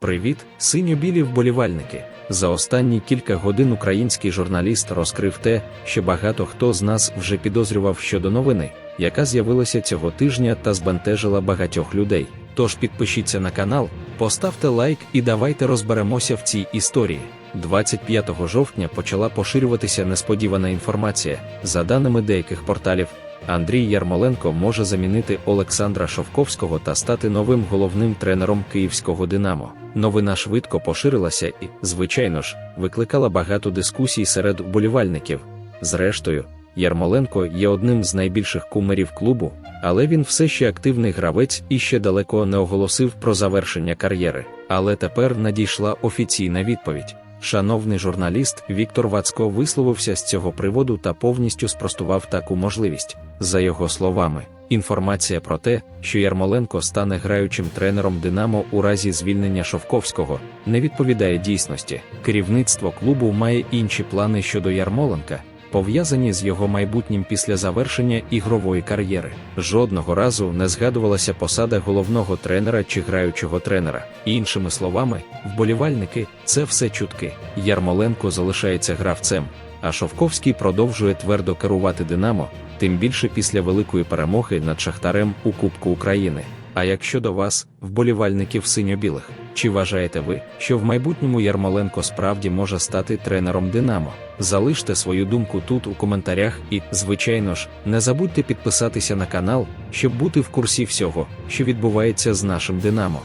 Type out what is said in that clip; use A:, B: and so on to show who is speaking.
A: Привіт, синьо-білі вболівальники! За останні кілька годин український журналіст розкрив те, що багато хто з нас вже підозрював щодо новини, яка з'явилася цього тижня та збентежила багатьох людей. Тож підпишіться на канал, поставте лайк і давайте розберемося в цій історії. 25 жовтня почала поширюватися несподівана інформація. За даними деяких порталів, Андрій Ярмоленко може замінити Олександра Шовковського та стати новим головним тренером київського Динамо. Новина швидко поширилася і, звичайно ж, викликала багато дискусій серед вболівальників. Зрештою, Ярмоленко є одним з найбільших кумирів клубу, але він все ще активний гравець і ще далеко не оголосив про завершення кар'єри. Але тепер надійшла офіційна відповідь. Шановний журналіст Віктор Вацько висловився з цього приводу та повністю спростував таку можливість. За його словами, інформація про те, що Ярмоленко стане граючим тренером Динамо у разі звільнення Шовковського, не відповідає дійсності. Керівництво клубу має інші плани щодо Ярмоленка, пов'язані з його майбутнім після завершення ігрової кар'єри. Жодного разу не згадувалася посада головного тренера чи граючого тренера. Іншими словами, вболівальники це все чутки. Ярмоленко залишається гравцем, а Шовковський продовжує твердо керувати Динамо, тим більше після великої перемоги над Шахтарем у Кубку України. А як щодо вас, вболівальників синьо-білих, чи вважаєте ви, що в майбутньому Ярмоленко справді може стати тренером Динамо? Залиште свою думку тут у коментарях і, звичайно ж, не забудьте підписатися на канал, щоб бути в курсі всього, що відбувається з нашим Динамо.